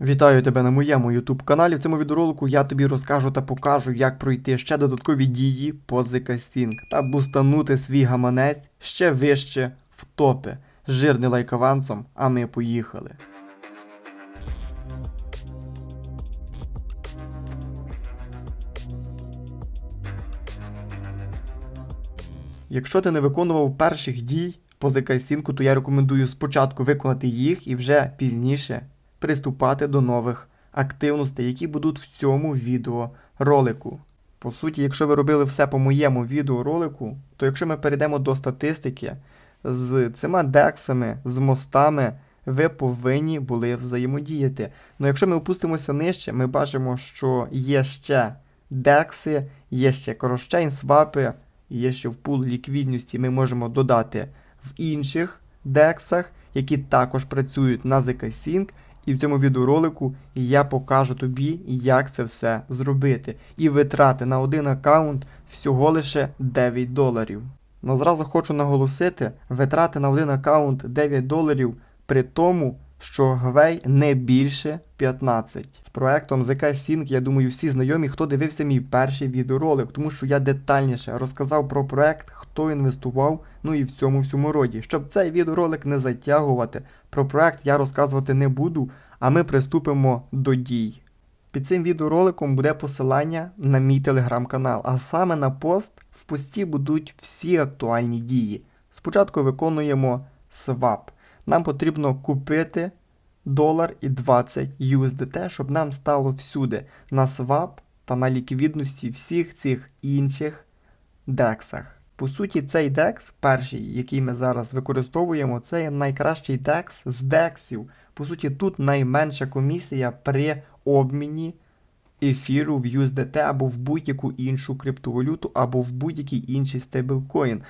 Вітаю тебе на моєму YouTube каналі. В цьому відеоролику я тобі розкажу та покажу, як пройти ще додаткові дії по ZK та бустанути свій гаманець ще вище в топи. Жирний лайк авансом, а ми поїхали. Якщо ти не виконував перших дій по ZK то я рекомендую спочатку виконати їх і вже пізніше приступати до нових активностей, які будуть в цьому відеоролику. По суті, якщо ви робили все по моєму відеоролику, то якщо ми перейдемо до статистики, з цими дексами, з мостами, ви повинні були взаємодіяти. Ну якщо ми опустимося нижче, ми бачимо, що є ще декси, є ще кросчейн свапи, є ще в пул ліквідності ми можемо додати в інших дексах, які також працюють на ZK Sync, і в цьому відеоролику я покажу тобі, як це все зробити. І витрати на один аккаунт всього лише 9 доларів. Ну зразу хочу наголосити, витрати на один аккаунт 9 доларів при тому, що гвей не більше 15. З проектом ZK Sync, я думаю, всі знайомі, хто дивився мій перший відеоролик, тому що я детальніше розказав про проект, хто інвестував, ну і в цьому всьому роді. Щоб цей відеоролик не затягувати, про проект я розказувати не буду, а ми приступимо до дій. Під цим відеороликом буде посилання на мій телеграм-канал, а саме на пост в пості будуть всі актуальні дії. Спочатку виконуємо свап. Нам потрібно купити долар і 20 USDT, щоб нам стало всюди на свап та на ліквідності всіх цих інших дексах. По суті, цей декс, перший, який ми зараз використовуємо, це є найкращий декс з дексів. По суті, тут найменша комісія при обміні ефіру в USDT або в будь-яку іншу криптовалюту, або в будь-який інший стейблкоін.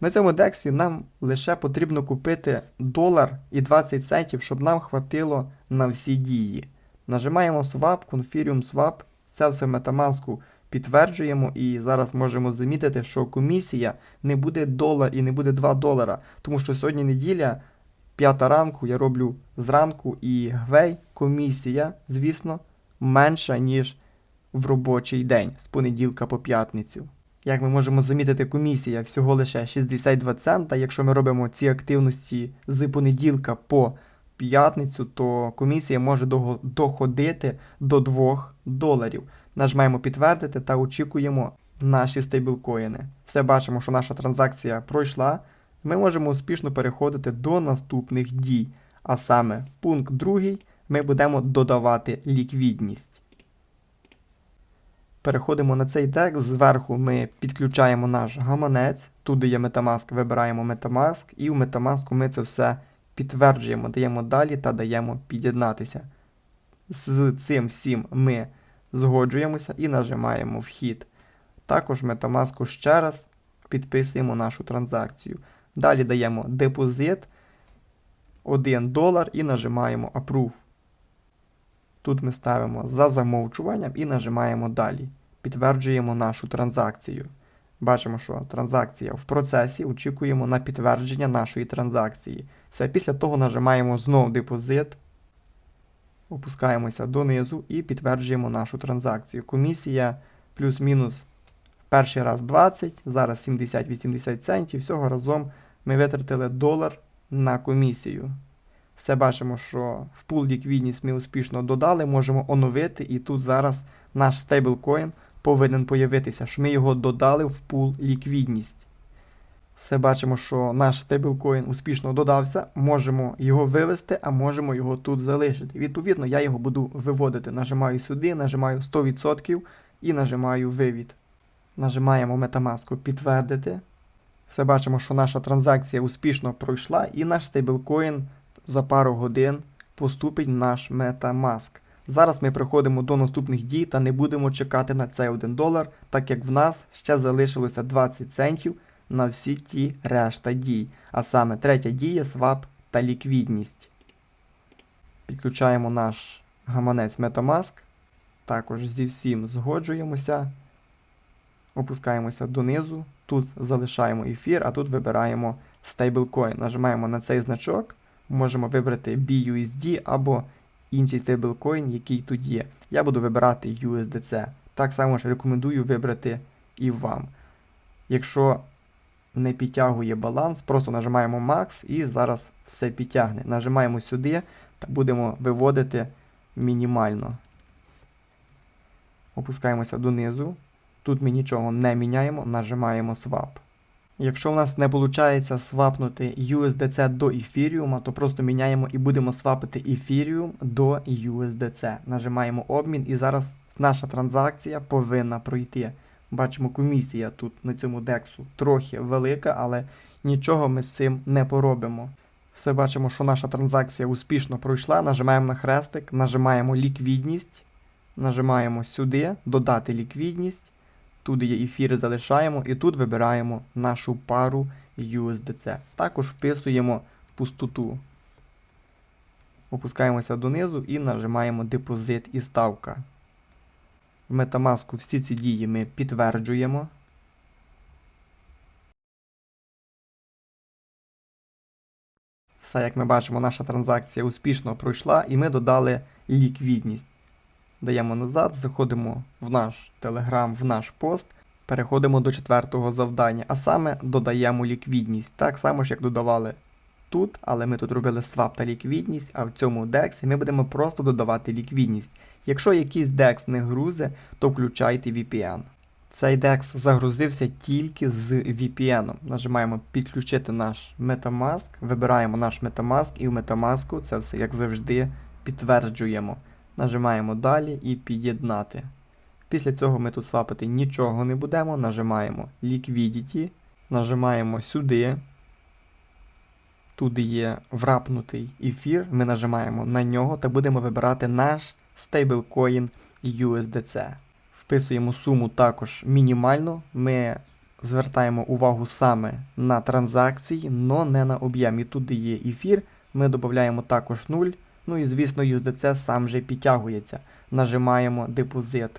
На цьому дексі нам лише потрібно купити долар і 20 центів, щоб нам хватило на всі дії. Нажимаємо Swap, Confirm Swap, це все Metamask підтверджуємо і зараз можемо замітити, що комісія не буде долар і не буде 2 долара, тому що сьогодні неділя, 5 ранку, я роблю зранку і гвей комісія, звісно, менша, ніж в робочий день з понеділка по п'ятницю. Як ми можемо замітити, комісія всього лише 62 цента. Якщо ми робимо ці активності з понеділка по п'ятницю, то комісія може доходити до 2 доларів. Нажмаємо підтвердити та очікуємо наші стейблкоїни. Все бачимо, що наша транзакція пройшла. Ми можемо успішно переходити до наступних дій. А саме, пункт другий, ми будемо додавати ліквідність. Переходимо на цей текст. Зверху ми підключаємо наш гаманець. Тут де є Metamask, вибираємо Metamask, і в Metamask ми це все підтверджуємо, даємо далі та даємо під'єднатися. З цим всім ми згоджуємося і нажимаємо вхід. Також Metamask ще раз підписуємо нашу транзакцію. Далі даємо депозит 1 долар і нажимаємо Approve. Тут ми ставимо за замовчуванням і нажимаємо далі. Підтверджуємо нашу транзакцію. Бачимо, що транзакція в процесі, очікуємо на підтвердження нашої транзакції. Все, після того нажимаємо знову депозит, опускаємося донизу і підтверджуємо нашу транзакцію. Комісія плюс-мінус перший раз 20, зараз 70-80 центів. Всього разом ми витратили долар на комісію. Все бачимо, що в пул ліквідність ми успішно додали, можемо оновити, і тут зараз наш стейблкоін повинен появитися, що ми його додали в пул ліквідність. Все бачимо, що наш стейблкоін успішно додався, можемо його вивести, а можемо його тут залишити. Відповідно, я його буду виводити. Нажимаю сюди, нажимаю 100% і нажимаю вивід. Нажимаємо Metamask підтвердити. Все бачимо, що наша транзакція успішно пройшла, і наш стейблкоін за пару годин поступить наш Metamask. Зараз ми приходимо до наступних дій та не будемо чекати на цей 1 долар, так як в нас ще залишилося 20 центів на всі ті решта дій. А саме третя дія, свап та ліквідність. Підключаємо наш гаманець Metamask. Також зі всім згоджуємося. Опускаємося донизу. Тут залишаємо ефір, а тут вибираємо Stablecoin. Нажимаємо на цей значок. Можемо вибрати BUSD або інший стейблкоін, який тут є. Я буду вибирати USDC. Так само ж рекомендую вибрати і вам. Якщо не підтягує баланс, просто нажимаємо Max і зараз все підтягне. Нажимаємо сюди та будемо виводити мінімально. Опускаємося донизу. Тут ми нічого не міняємо, нажимаємо Swap. Якщо у нас не виходить свапнути USDC до ефіріума, то просто міняємо і будемо свапити ефіріум до USDC. Нажимаємо обмін і зараз наша транзакція повинна пройти. Бачимо, комісія тут на цьому дексу трохи велика, але нічого ми з цим не поробимо. Все бачимо, що наша транзакція успішно пройшла. Нажимаємо на хрестик, нажимаємо ліквідність, нажимаємо сюди, додати ліквідність. Тут є ефіри, залишаємо і тут вибираємо нашу пару USDC. Також вписуємо пустоту. Опускаємося донизу і нажимаємо депозит і ставка. В Metamask всі ці дії ми підтверджуємо. Все, як ми бачимо, наша транзакція успішно пройшла і ми додали ліквідність. Даємо назад, заходимо в наш Telegram, в наш пост, переходимо до четвертого завдання, а саме додаємо ліквідність. Так само ж, як додавали тут, але ми тут робили свап та ліквідність, а в цьому DEX ми будемо просто додавати ліквідність. Якщо якийсь DEX не грузе, то включайте VPN. Цей DEX загрузився тільки з VPN. Нажимаємо підключити наш Metamask, вибираємо наш Metamask і в Metamask це все, як завжди, підтверджуємо. Нажимаємо далі і під'єднати. Після цього ми тут свапити нічого не будемо. Нажимаємо Liquidity, нажимаємо сюди. Тут є врапнутий ефір. Ми нажимаємо на нього та будемо вибирати наш стейблкоін USDC. Вписуємо суму також мінімально. Ми звертаємо увагу саме на транзакції, но не на об'єм. І тут є ефір, ми додаємо також 0. Ну і звісно, USDC сам же підтягується. Нажимаємо депозит.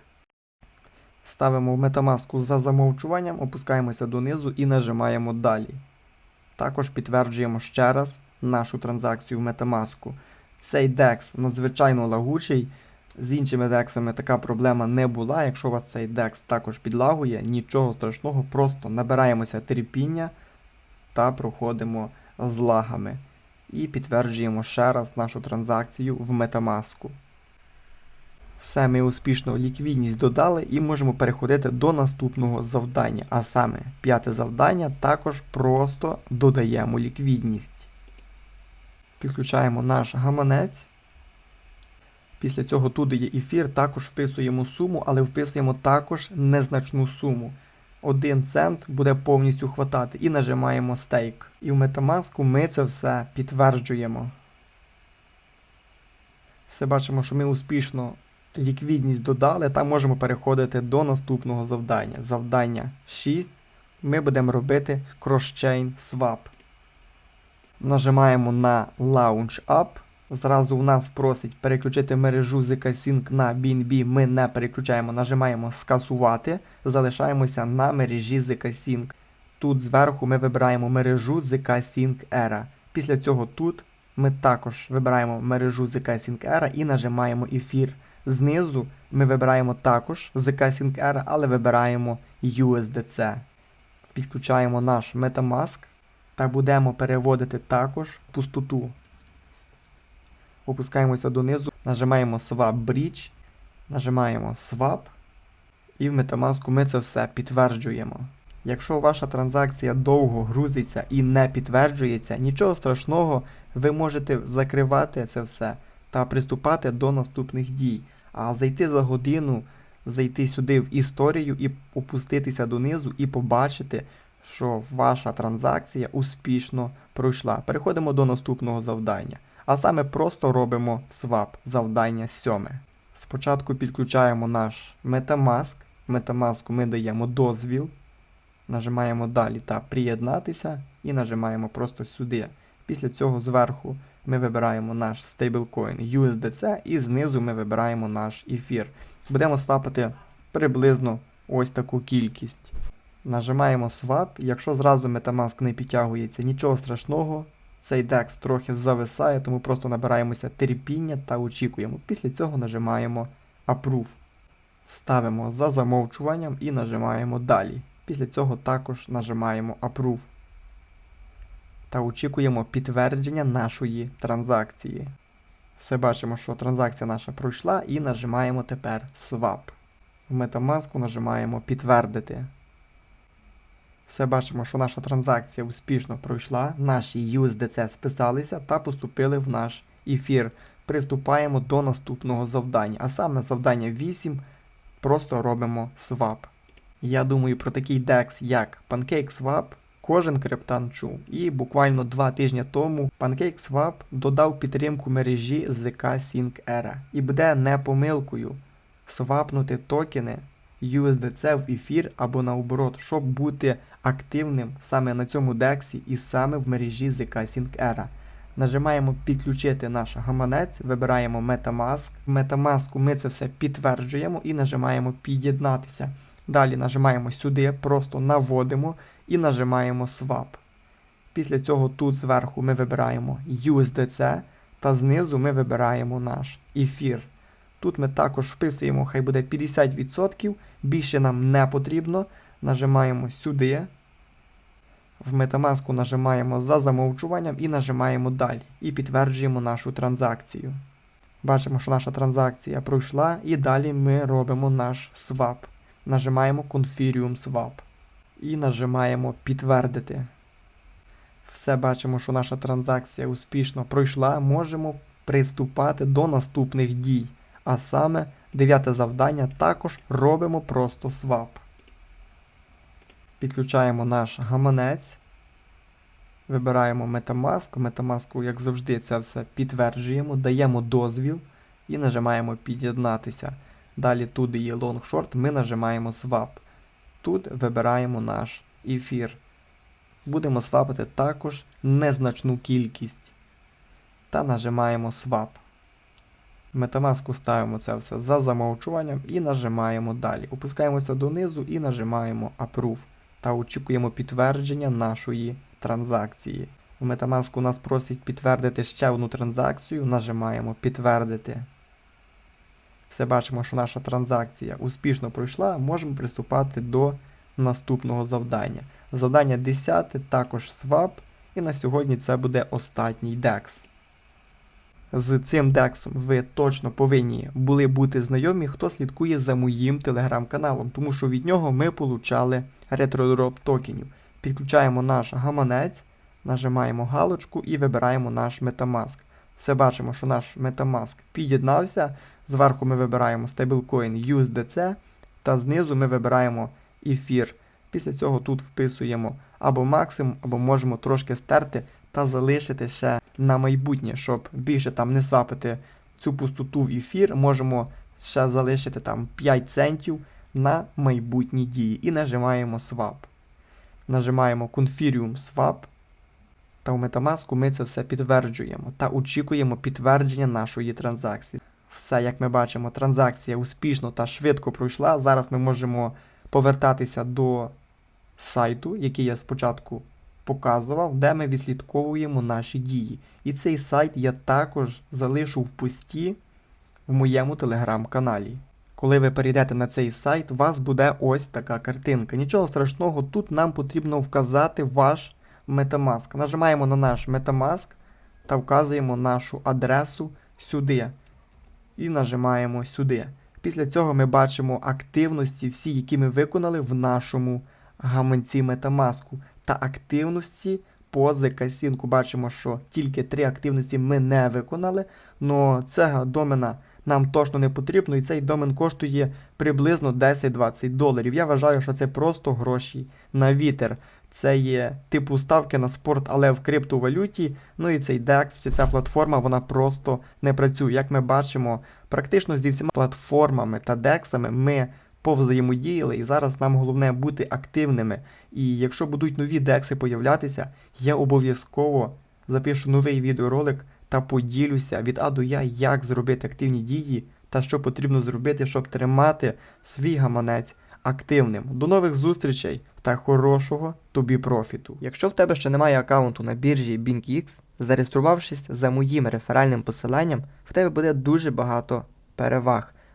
Ставимо в Metamask за замовчуванням, опускаємося донизу і нажимаємо далі. Також підтверджуємо ще раз нашу транзакцію в Metamask. Цей DEX надзвичайно лагучий. З іншими дексами така проблема не була. Якщо у вас цей DEX також підлагує, нічого страшного, просто набираємося терпіння та проходимо з лагами. І підтверджуємо ще раз нашу транзакцію в Metamask. Все, ми успішно ліквідність додали і можемо переходити до наступного завдання. А саме, п'яте завдання також просто додаємо ліквідність. Підключаємо наш гаманець. Після цього тут є ефір, також вписуємо суму, але вписуємо також незначну суму. 1 цент буде повністю хватати і нажимаємо стейк. І в Metamask ми це все підтверджуємо. Все бачимо, що ми успішно ліквідність додали, та можемо переходити до наступного завдання. Завдання 6. Ми будемо робити cross-chain swap. Нажимаємо на Launch Up. Зразу у нас просить переключити мережу ZK-Sync на BNB. Ми не переключаємо, нажимаємо скасувати, залишаємося на мережі ZK-Sync. Тут зверху ми вибираємо мережу ZK-Sync Era. Після цього тут ми також вибираємо мережу ZK-Sync Era і нажимаємо ефір. Знизу ми вибираємо також ZK-Sync Era, але вибираємо USDC. Підключаємо наш Metamask та будемо переводити також пустоту. Опускаємося донизу, нажимаємо Swap Bridge, нажимаємо Swap, і в Metamask ми це все підтверджуємо. Якщо ваша транзакція довго грузиться і не підтверджується, нічого страшного, ви можете закривати це все та приступати до наступних дій. А зайти за годину, зайти сюди в історію і опуститися донизу і побачити, що ваша транзакція успішно пройшла. Переходимо до наступного завдання. А саме просто робимо свап завдання 7. Спочатку підключаємо наш Metamask. Metamask ми даємо дозвіл. Нажимаємо далі та приєднатися і нажимаємо просто сюди. Після цього зверху ми вибираємо наш стейблкоін USDC і знизу ми вибираємо наш ефір. Будемо свапати приблизно ось таку кількість. Нажимаємо Swap. Якщо зразу Metamask не підтягується, нічого страшного. Цей DEX трохи зависає, тому просто набираємося терпіння та очікуємо. Після цього нажимаємо Approve. Ставимо за замовчуванням і нажимаємо Далі. Після цього також нажимаємо Approve. Та очікуємо підтвердження нашої транзакції. Все бачимо, що транзакція наша пройшла, і нажимаємо тепер Swap. В Metamask нажимаємо Підтвердити. Все бачимо, що наша транзакція успішно пройшла, наші USDC списалися та поступили в наш ефір. Приступаємо до наступного завдання. А саме завдання 8 просто робимо swap. Я думаю, про такий DEX, як PancakeSwap, кожен криптан чув. І буквально два тижні тому PancakeSwap додав підтримку мережі ZK Sync Era. І буде не помилкою свапнути токени USDC в ефір або наоборот, щоб бути активним саме на цьому DEX і саме в мережі ZK Sync Era. Нажимаємо підключити наш гаманець, вибираємо Metamask. В Metamask ми це все підтверджуємо і нажимаємо під'єднатися. Далі нажимаємо сюди, просто наводимо і нажимаємо Swap. Після цього тут зверху ми вибираємо USDC та знизу ми вибираємо наш ефір. Тут ми також вписуємо, хай буде 50%, більше нам не потрібно. Нажимаємо сюди. В Metamask нажимаємо за замовчуванням і нажимаємо далі. І підтверджуємо нашу транзакцію. Бачимо, що наша транзакція пройшла, і далі ми робимо наш swap. Нажимаємо Confirm Swap. І нажимаємо підтвердити. Все бачимо, що наша транзакція успішно пройшла. Можемо приступати до наступних дій. А саме, дев'яте завдання також робимо просто swap. Підключаємо наш гаманець. Вибираємо Metamask. Metamask, як завжди, це все підтверджуємо, даємо дозвіл і нажимаємо під'єднатися. Далі тут є Long Short, ми нажимаємо Swap. Тут вибираємо наш ефір. Будемо свапити також незначну кількість. Та нажимаємо Swap. Metamask ставимо це все за замовчуванням і нажимаємо далі. Опускаємося донизу і нажимаємо Approve та очікуємо підтвердження нашої транзакції. В Metamask нас просить підтвердити ще одну транзакцію, нажимаємо підтвердити. Все бачимо, що наша транзакція успішно пройшла, можемо приступати до наступного завдання. Завдання 10 також swap, і на сьогодні це буде останній DEX. З цим дексом ви точно повинні були бути знайомі, хто слідкує за моїм телеграм-каналом, тому що від нього ми получали ретродроп токенів. Підключаємо наш гаманець, нажимаємо галочку і вибираємо наш Metamask. Все бачимо, що наш Metamask під'єднався. Зверху ми вибираємо стейблкоін USDC, та знизу ми вибираємо ефір. Після цього тут вписуємо або максимум, або можемо трошки стерти та залишити ще на майбутнє, щоб більше там не свапити цю пустоту в ефір. Можемо ще залишити там 5 центів на майбутні дії. І нажимаємо Swap. Нажимаємо Confirm Swap. Та в Metamask ми це все підтверджуємо та очікуємо підтвердження нашої транзакції. Все, як ми бачимо, транзакція успішно та швидко пройшла. Зараз ми можемо повертатися до сайту, який я спочатку показував, де ми відслідковуємо наші дії. І цей сайт я також залишу в пості в моєму телеграм-каналі. Коли ви перейдете на цей сайт, у вас буде ось така картинка. Нічого страшного, тут нам потрібно вказати ваш Metamask. Нажимаємо на наш Metamask та вказуємо нашу адресу сюди. І нажимаємо сюди. Після цього ми бачимо активності, всі, які ми виконали в нашому гаманці Metamask. Та активності по ZK-Sync. Бачимо, що тільки три активності ми не виконали. але ця домена нам точно не потрібно, і цей домен коштує приблизно 10-20 доларів. Я вважаю, що це просто гроші на вітер. Це є типу ставки на спорт, але в криптовалюті. Ну і цей DEX чи ця платформа вона просто не працює. Як ми бачимо, практично зі всіма платформами та дексами ми повзаємодіяли, і зараз нам головне бути активними. І якщо будуть нові декси появлятися, я обов'язково запишу новий відеоролик та поділюся від А до Я, як зробити активні дії та що потрібно зробити, щоб тримати свій гаманець активним. До нових зустрічей! та хорошого тобі профіту. Якщо в тебе ще немає аккаунту на біржі BingX, зареєструвавшись за моїм реферальним посиланням, в тебе буде дуже багато переваг.